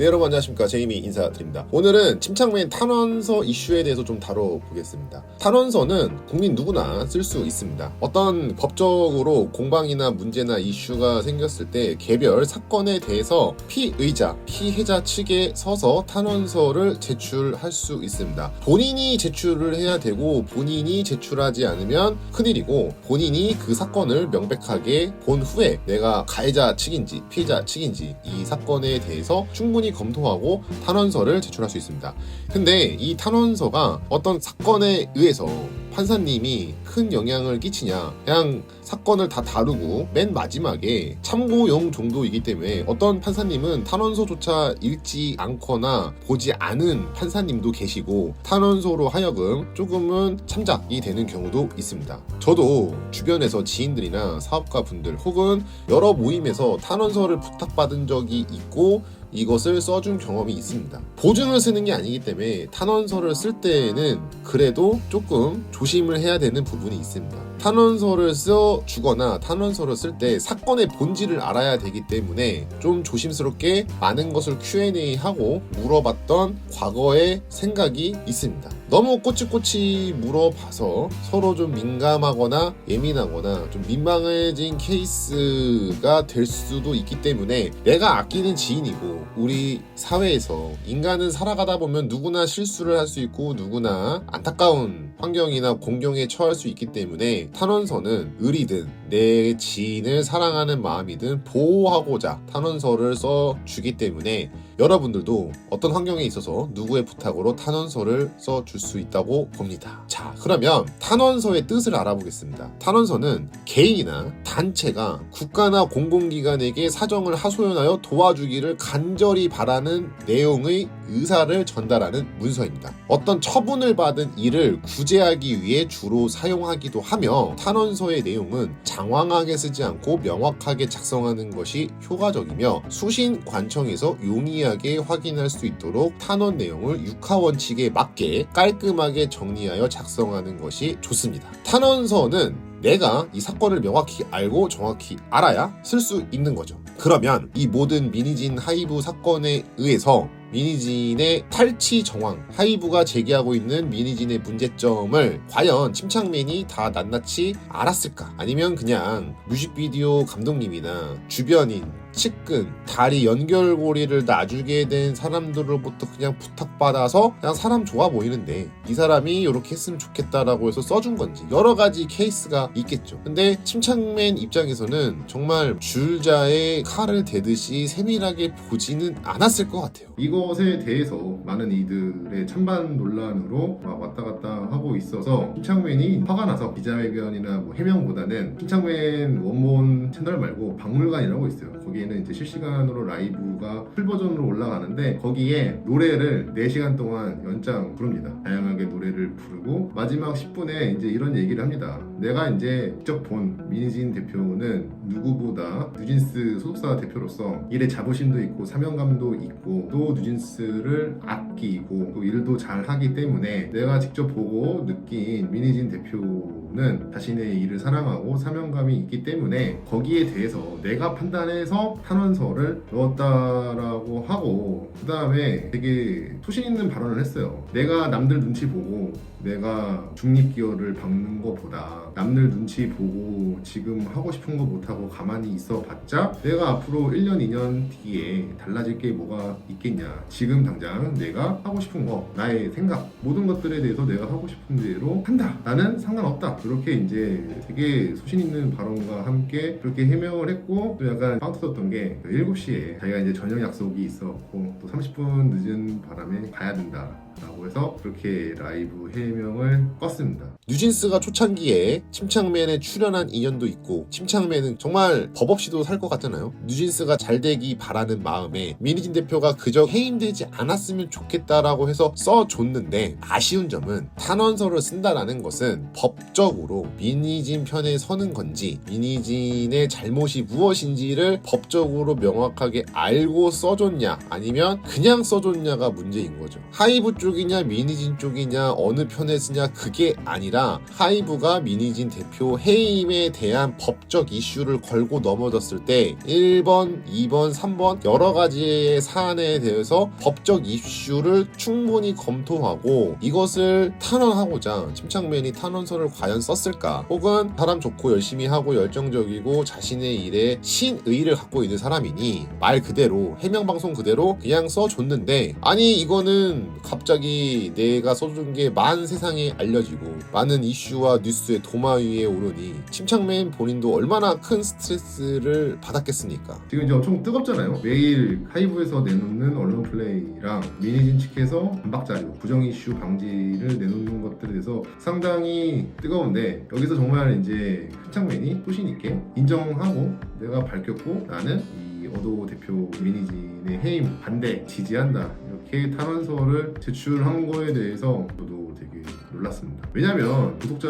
네 여러분 안녕하십니까. 제이미 인사드립니다. 오늘은 침착맨 탄원서 이슈에 대해서 좀 다뤄보겠습니다. 탄원서는 국민 누구나 쓸 수 있습니다. 어떤 법적으로 공방이나 문제나 이슈가 생겼을 때 개별 사건에 대해서 피의자, 피해자 측에 서서 탄원서를 제출할 수 있습니다. 본인이 제출을 해야 되고 본인이 제출하지 않으면 큰일이고 본인이 그 사건을 명백하게 본 후에 내가 가해자 측인지 피해자 측인지 이 사건에 대해서 충분히 검토하고 탄원서를 제출할 수 있습니다. 근데 이 탄원서가 어떤 사건에 의해서 판사님이 큰 영향을 끼치냐 그냥 사건을 다 다루고 맨 마지막에 참고용 정도이기 때문에 어떤 판사님은 탄원서조차 읽지 않거나 보지 않은 판사님도 계시고 탄원서로 하여금 조금은 참작이 되는 경우도 있습니다. 저도 주변에서 지인들이나 사업가 분들 혹은 여러 모임에서 탄원서를 부탁받은 적이 있고 이것을 써준 경험이 있습니다. 보증을 쓰는 게 아니기 때문에 탄원서를 쓸 때에는 그래도 조금 조심을 해야 되는 부분이 있습니다. 탄원서를 써 주거나 탄원서를 쓸 때 사건의 본질을 알아야 되기 때문에 좀 조심스럽게 많은 것을 Q&A 하고 물어봤던 과거의 생각이 있습니다. 너무 꼬치꼬치 물어봐서 서로 좀 민감하거나 예민하거나 좀 민망해진 케이스가 될 수도 있기 때문에 내가 아끼는 지인이고 우리 사회에서 인간은 살아가다 보면 누구나 실수를 할 수 있고 누구나 안타까운 환경이나 공경에 처할 수 있기 때문에 탄원서는 의리든 내 지인을 사랑하는 마음이든 보호하고자 탄원서를 써 주기 때문에 여러분들도 어떤 환경에 있어서 누구의 부탁으로 탄원서를 써줄 수 있다고 봅니다. 자, 그러면 탄원서의 뜻을 알아보겠습니다. 탄원서는 개인이나 단체가 국가나 공공기관에게 사정을 하소연하여 도와주기를 간절히 바라는 내용의 의사를 전달하는 문서입니다. 어떤 처분을 받은 일을 구제하기 위해 주로 사용하기도 하며 탄원서의 내용은 장황하게 쓰지 않고 명확하게 작성하는 것이 효과적이며 수신 관청에서 용이하게 확인할 수 있도록 탄원 내용을 육하 원칙에 맞게 깔끔하게 정리하여 작성하는 것이 좋습니다. 탄원서는 내가 이 사건을 명확히 알고 정확히 알아야 쓸 수 있는 거죠. 그러면 이 모든 미니진 하이브 사건에 의해서 미니진의 탈취 정황, 하이브가 제기하고 있는 미니진의 문제점을 과연 침착맨이 다 낱낱이 알았을까? 아니면 그냥 뮤직비디오 감독님이나 주변인, 측근, 다리 연결고리를 놔주게 된 사람들로부터 그냥 부탁받아서 그냥 사람 좋아 보이는데 이 사람이 이렇게 했으면 좋겠다라고 해서 써준 건지 여러 가지 케이스가 있겠죠. 근데 침착맨 입장에서는 정말 줄자에 칼을 대듯이 세밀하게 보지는 않았을 것 같아요. 이것에 대해서 많은 이들의 찬반 논란으로 막 왔다 갔다 하고 있어서 침착맨이 화가 나서 기자회견이나 뭐 해명보다는 침착맨 원본 채널 말고 박물관이라고 있어요. 거기 에는 이제 실시간으로 라이브가 풀 버전으로 올라가는데 거기에 노래를 4시간 동안 연장 부릅니다. 다양하게 노래를 부르고 마지막 10분에 이제 이런 얘기를 합니다. 내가 이제 직접 본 미니진 대표는 누구보다 뉴진스 소속사 대표로서 일에 자부심도 있고 사명감도 있고 또 뉴진스를 아끼고 또 일도 잘 하기 때문에 내가 직접 보고 느낀 미니진 대표는 자신의 일을 사랑하고 사명감이 있기 때문에 거기에 대해서 내가 판단해서 탄원서를 넣었다라고 하고 그 다음에 되게 소신 있는 발언을 했어요. 내가 남들 눈치 보고 내가 중립기여를 박는 것보다 남들 눈치 보고 지금 하고 싶은 거 못하고 가만히 있어 봤자 내가 앞으로 1년, 2년 뒤에 달라질 게 뭐가 있겠냐. 지금 당장 내가 하고 싶은 거, 나의 생각, 모든 것들에 대해서 내가 하고 싶은 대로 한다. 나는 상관없다. 이렇게 이제 되게 소신 있는 발언과 함께 그렇게 해명을 했고 또 약간 떴던 게 7시에 자기가 이제 저녁 약속이 있었고 또 30분 늦은 바람에 가야 된다. 라고 해서 그렇게 라이브 해명을 껐습니다. 뉴진스가 초창기에 침착맨에 출연한 인연도 있고 침착맨은 정말 법 없이도 살 것 같잖아요. 뉴진스가 잘 되기 바라는 마음에 미니진 대표가 그저 해임되지 않았으면 좋겠다라고 해서 써줬는데 아쉬운 점은 탄원서를 쓴다라는 것은 법적으로 미니진 편에 서는 건지 미니진의 잘못이 무엇인지를 법적으로 명확하게 알고 써줬냐 아니면 그냥 써줬냐가 문제인 거죠. 하이브 쪽이냐 미니진 쪽이냐 어느 편에 쓰냐 그게 아니라 하이브가 미니진 대표 해임에 대한 법적 이슈를 걸고 넘어졌을 때 1번, 2번, 3번 여러 가지의 사안에 대해서 법적 이슈를 충분히 검토하고 이것을 탄원하고자 침착맨이 탄원서를 과연 썼을까? 혹은 사람 좋고 열심히 하고 열정적이고 자신의 일에 신의를 갖고 있는 사람이니 말 그대로 해명 방송 그대로 그냥 써줬는데 아니 이거는 갑자기 내가 써준 게만 세상에 알려지고 많은 이슈와 뉴스의 도마 위에 오르니 침착맨 본인도 얼마나 큰 스트레스를 받았겠습니까? 지금 이제 엄청 뜨겁잖아요. 매일 하이브에서 내놓는 언론 플레이랑 미니진 측에서 반박 자료, 부정 이슈 방지를 내놓는 것들에 대해서 상당히 뜨거운데 여기서 정말 이제 큰창맨이 소신 있게 인정하고 내가 밝혔고 나는 이 어도 대표 미니진의 해임 반대 지지한다. 이렇게 탄원서를 제출한 거에 대해서 저도 되게 놀랐습니다. 왜냐면 구독자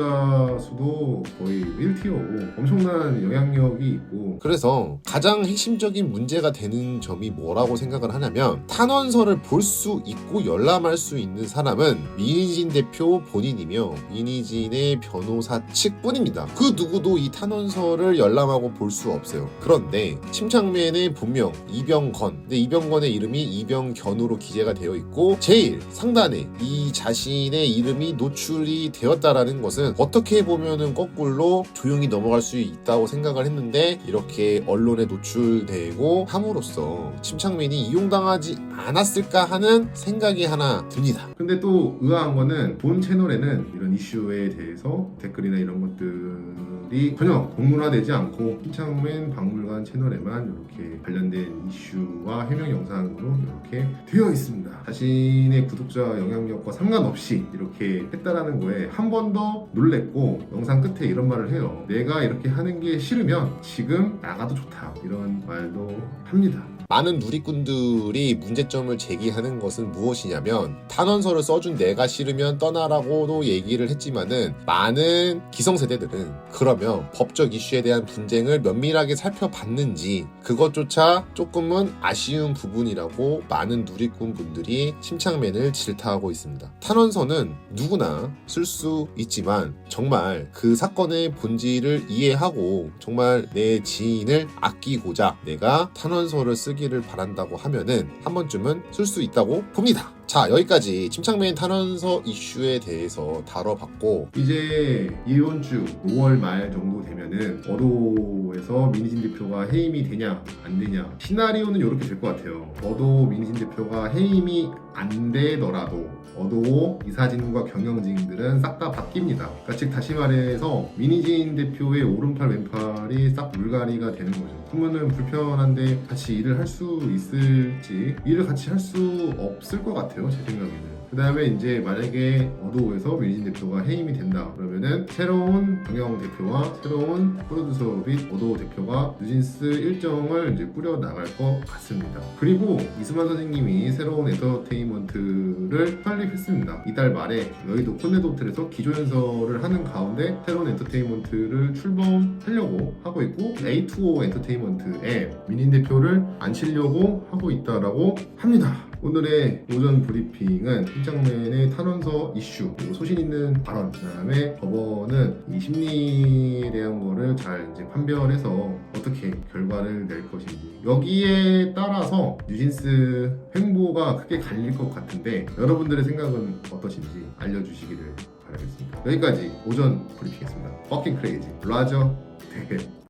수도 거의 1티어고 엄청난 영향력이 있고 그래서 가장 핵심적인 문제가 되는 점이 뭐라고 생각을 하냐면 탄원서를 볼 수 있고 열람할 수 있는 사람은 민희진 대표 본인이며 민희진의 변호사 측뿐입니다. 그 누구도 이 탄원서를 열람하고 볼 수 없어요. 그런데 침착맨의 본명 이병건, 근데 이병건의 이름이 이병견으로 기재가 되어 있고 제일 상단에 이 자신의 이름이 노출이 되었다라는 것은 어떻게 보면은 거꾸로 조용히 넘어갈 수 있다고 생각을 했는데 이렇게 언론에 노출되고 함으로써 침착맨이 이용당하지 않았을까 하는 생각이 하나 듭니다. 근데 또 의아한 거는 본 채널에는 이런 이슈에 대해서 댓글이나 이런 것들이 전혀 공론화되지 않고 김창맨 박물관 채널에만 이렇게 관련된 이슈와 해명 영상으로 이렇게 되어 있습니다. 자신의 구독자 영향력과 상관없이 이렇게 했다라는 거에 한 번 더 놀랬고 영상 끝에 이런 말을 해요. 내가 이렇게 하는 게 싫으면 지금 나가도 좋다. 이런 말도 합니다. 많은 누리꾼들이 문제점을 제기하는 것은 무엇이냐면 탄원서를 써준 내가 싫으면 떠나라고도 얘기를 했지만은 많은 기성세대들은 그러면 법적 이슈에 대한 분쟁을 면밀하게 살펴봤는지 그것조차 조금은 아쉬운 부분이라고 많은 누리꾼 분들이 침착맨을 질타하고 있습니다. 탄원서는 누구나 쓸 수 있지만 정말 그 사건의 본질을 이해하고 정말 내 지인을 아끼고자 내가 탄원서를 쓰기 를 바란다고 하면은 한 번쯤은 쓸 수 있다고 봅니다. 자 여기까지 침착맨 탄원서 이슈에 대해서 다뤄봤고 이제 이번 주 5월 말 정도 되면은 어도에서 민희진 대표가 해임이 되냐 안 되냐 시나리오는 이렇게 될 것 같아요. 어도 민희진 대표가 해임이 안 되더라도 어도 이사진과 경영진들은 싹 다 바뀝니다. 그러니까 즉 다시 말해서 민희진 대표의 오른팔 왼팔이 싹 물갈이가 되는 거죠. 그러면은 불편한데 같이 일을 할 수 있을지 일을 같이 할 수 없을 것 같아요. 제 생각에는. 그 다음에 이제 만약에 어도에서 민진 대표가 해임이 된다 그러면은 새로운 경영 대표와 새로운 프로듀서 및 어도 대표가 뉴진스 일정을 이제 꾸려 나갈 것 같습니다. 그리고 이수만 선생님이 새로운 엔터테인먼트를 설립했습니다. 이달 말에 여의도 콘네도 호텔에서 기조연설을 하는 가운데 새로운 엔터테인먼트를 출범하려고 하고 있고 A2O 엔터테인먼트에 민인 대표를 앉히려고 하고 있다라고 합니다. 오늘의 오전 브리핑은 팀장맨의 탄원서 이슈 그리고 소신 있는 발언 그다음에 법원은 이 심리에 대한 거를 잘 이제 판별해서 어떻게 결과를 낼 것인지 여기에 따라서 뉴진스 행보가 크게 갈릴 것 같은데 여러분들의 생각은 어떠신지 알려주시기를 바라겠습니다. 여기까지 오전 브리핑이었습니다. 버킹 크레이지 라저 대회